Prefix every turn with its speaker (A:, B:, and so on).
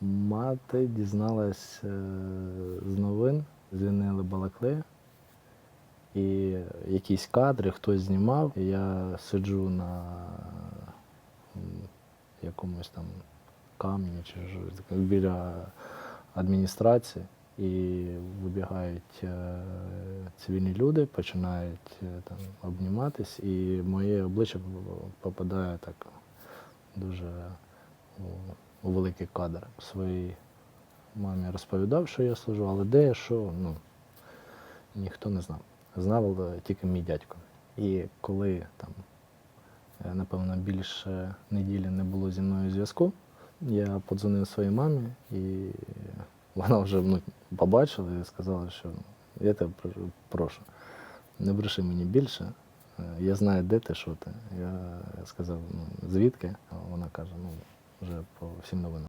A: Мати дізналась е, з новин, звільнили Балакли. І якісь кадри хтось знімав. Я сиджу на якомусь там камні чи таке біля адміністрації. І вибігають е, цивільні люди, починають е, там обніматись, і моє обличчя попадає так дуже у, великий кадр. Своїй мамі розповідав, що я служу, але де, що, ну, ніхто не знав. Знав тільки мій дядько. І коли там, е, напевно, більше неділі не було зі мною зв'язку, я подзвонив своїй мамі, і вона вже ну, побачила і сказала, що я тебе прошу, не бреши мені більше. Е, Я знаю, де ти, що ти. Я сказав, ну, звідки? Вона каже, ну, вже по всім новинам.